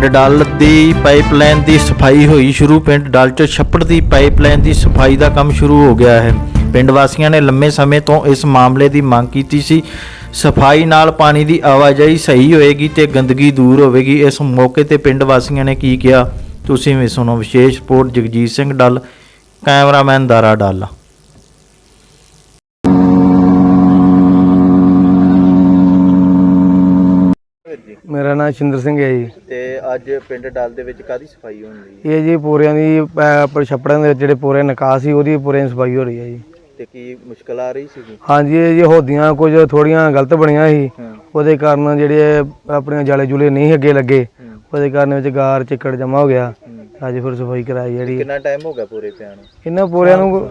ਪਿੰਡ ਡੱਲ ਦੀ ਪਾਈਪਲਾਈਨ ਦੀ ਸਫ਼ਾਈ ਹੋਈ ਸ਼ੁਰੂ। ਪਿੰਡ ਡੱਲ 'ਚ ਛੱਪੜ ਦੀ ਪਾਈਪਲਾਈਨ ਦੀ ਸਫ਼ਾਈ ਦਾ ਕੰਮ ਸ਼ੁਰੂ ਹੋ ਗਿਆ ਹੈ। ਪਿੰਡ ਵਾਸੀਆਂ ਨੇ ਲੰਮੇ ਸਮੇਂ ਤੋਂ ਇਸ ਮਾਮਲੇ ਦੀ ਮੰਗ ਕੀਤੀ ਸੀ। ਸਫ਼ਾਈ ਨਾਲ ਪਾਣੀ ਦੀ ਆਵਾਜਾਈ ਸਹੀ ਹੋਏਗੀ ਤੇ ਗੰਦਗੀ ਦੂਰ ਹੋਵੇਗੀ। ਇਸ ਮੌਕੇ ਤੇ ਪਿੰਡ ਵਾਸੀਆਂ ਨੇ ਕੀ ਕਿਹਾ? ਤੁਸੀਂ ਵੀ ਸੁਣੋ ਵਿਸ਼ੇਸ਼ ਰਿਪੋਰਟ। ਜਗਜੀਤ ਸਿੰਘ ਡੱਲ, ਕੈਮਰਾਮੈਨ ਦਾਰਾ ਡੱਲ। ਮੇਰਾ ਨਾਮ ਸ਼ਿੰਦਰ ਸਿੰਘ ਹੈ ਜੀ। ਤੇ ਅੱਜ ਪਿੰਡ ਡੱਲ ਦੇ ਵਿੱਚ ਕਾਦੀ ਸਫ਼ਾਈ ਹੁੰਦੀ ਇਹ ਜੀ ਪੂਰਿਆਂ ਦੀ ਅਹ, ਪਰ ਛੱਪੜਾਂ ਦੇ ਵਿੱਚ ਜਿਹੜੇ ਪੂਰੇ ਨਿਕਾਸ ਸੀ ਉਹਦੀ ਪੂਰੇ ਸਫ਼ਾਈ ਹੋ ਰਹੀ ਹੈ ਜੀ। ਤੇ ਕੀ ਮੁਸ਼ਕਲ ਆ ਰਹੀ ਸੀਗੀ? ਹਾਂਜੀ ਇਹ ਜੀ ਹੋਦੀਆਂ ਕੁਝ ਥੋੜੀਆਂ ਗਲਤ ਬਣੀਆਂ ਸੀ। ਹਾਂ। ਉਹਦੇ ਕਾਰਨ ਜਿਹੜੇ ਆਪਣੀਆਂ ਜਾਲੇ ਜੁਲੇ ਨਹੀਂ ਅੱਗੇ ਲੱਗੇ। ਉਹਦੇ ਕਾਰਨ ਵਿੱਚ ਗਾਰ ਚਿੱਕੜ ਜਮਾ ਹੋ ਗਿਆ। ਅੱਜ ਫਿਰ ਸਫ਼ਾਈ ਕਰਾਈ ਜਿਹੜੀ ਕਿੰਨਾ ਟਾਈਮ ਹੋ ਗਿਆ ਪੂਰੇ ਪਿਆ ਨੂੰ? ਇਹਨਾਂ ਪੂਰਿਆਂ ਨੂੰ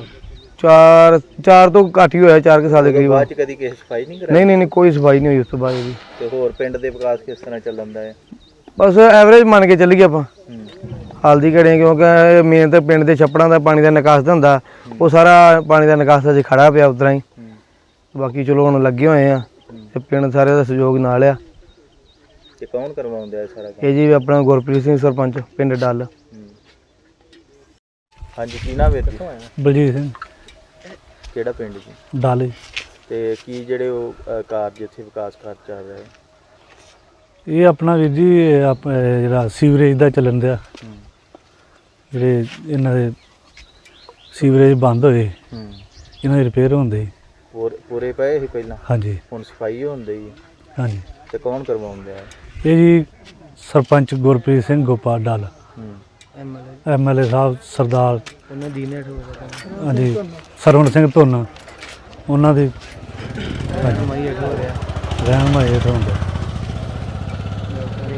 ਚਾਰ ਚਾਰ ਤੋਂ ਘੱਟ ਹੀ ਹੋਇਆ ਚਾਰ ਕੁ ਸਾਲ ਦੇ ਕਰੀਬ। ਬਾਅਦ ਚ ਕਦੀ ਕਿਸੇ ਸਫ਼ਾਈ ਨਹੀਂ ਕਰਾਈ? ਨਹੀਂ ਨਹੀਂ ਨਹੀਂ ਕੋਈ ਸਫ਼ਾਈ ਨਹੀਂ ਹੋਈ ਉਸ ਤੋਂ ਬਾਅਦ ਜੀ। ਤੇ ਹੋਰ ਪਿੰਡ ਦੇ ਵਿਕਾਸ ਕਿਸ ਤਰ੍ਹਾਂ ਚੱਲਣ ਦਾ ਹੈ? ਬਸ ਐਵਰੇਜ ਮੰਨ ਕੇ ਚੱਲੀਏ ਆਪਾਂ। ਹਾਲਦੀ ਘੜੀਆਂ ਕਿਉਂਕਿ ਮੇਨ ਤਾਂ ਪਿੰਡ ਦੇ ਛੱਪੜਾਂ ਦਾ ਪਾਣੀ ਦਾ ਨਿਕਾਸ ਤਾਂ ਹੁੰਦਾ। ਉਹ ਸਾਰਾ ਪਾਣੀ ਦਾ ਨਿਕਾਸ ਅਜੇ ਖੜਾ ਪਿਆ ਉਤਰਾ ਹੀ। ਬਾਕੀ ਚਲੋ ਹੁਣ ਲੱਗੇ ਹੋਏ ਆ। ਤੇ ਪਿੰਡ ਸਾਰੇ ਦਾ ਸਹਿਯੋਗ ਨਾਲ ਆ। ਤੇ ਕੌਣ ਕਰਵਾਉਂਦਾ ਹੈ ਸਾਰਾ ਕੰਮ? ਇਹ ਜੀ ਆਪਣਾ ਗੁਰਪ੍ਰੀਤ ਸਿੰਘ ਸਰਪੰਚ ਪਿੰਡ ਡੱਲ। ਹਾਂਜੀ ਕੀ ਨਾਮ ਹੈ? ਬਲਜੀਤ ਸਿੰਘ। ਕਿਹੜਾ ਪਿੰਡ ਜੀ? ਡਾਲੇ। ਤੇ ਕੀ ਜਿਹੜੇ ਉਹ ਅ, ਕਾਰਜ ਇੱਥੇ ਵਿਕਾਸ ਕਾਰਜ ਚੱਲ ਰਿਹਾ ਹੈ? ਇਹ ਆਪਣਾ ਵੀਰ ਜੀ ਇਹ ਆਪ- ਇਹ ਜਿਹੜਾ ਸੀਵਰੇਜ ਦਾ ਚੱਲਣ ਦਿਆ। ਹੂੰ। ਜਿਹੜੇ ਇਹਨਾਂ ਦੇ ਸੀਵਰੇਜ ਬੰਦ ਹੋਏ ਹੂੰ। ਇਹਨਾਂ ਦੀ ਰਿਪੇਅਰ ਹੁੰਦੇ ਪੂਰੇ ਪੂਰੇ ਪਏ ਸੀ ਪਹਿਲਾਂ? ਹਾਂਜੀ। ਹੁਣ ਸਫ਼ਾਈ ਹੁੰਦੀ ਹੈ? ਹਾਂਜੀ। ਤੇ ਕੌਣ ਕਰਵਾਉਂਦਾ ਹੈ? ਇਹ ਜੀ ਸਰਪੰਚ ਗੁਰਪ੍ਰੀਤ ਸਿੰਘ ਗੋਪਾਲ ਡਾਲ। ਐਮਐਲਏ ਐਮਐਲਏ ਸਾਹਿਬ ਸਰਦਾਰ। ਉਹਨਾਂ ਦੀ ਹਾਂਜੀ ਸਰਵਣ ਸਿੰਘ ਧੁੰਨ। ਉਹਨਾਂ ਦੀ ਹਾਂਜੀ। ਮਾਈ ਹੋ ਰਿਹਾ। ਰਹਿਣ ਮਾਏ ਤੋਂ ਹੁੰਦਾ।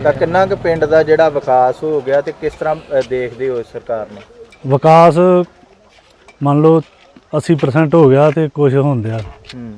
ਤਾਂ ਕਿੰਨਾ ਕੁ ਪਿੰਡ ਦਾ ਜਿਹੜਾ ਵਿਕਾਸ ਹੋ ਗਿਆ ਤੇ ਕਿਸ ਤਰ੍ਹਾਂ ਅ, ਦੇਖਦੇ ਹੋ ਸਰਕਾਰ ਨੂੰ? ਵਿਕਾਸ ਮੰਨ ਲਓ 80% ਹੋ ਗਿਆ ਤੇ ਕੁਝ ਹੁੰਦਿਆ ਹੂੰ।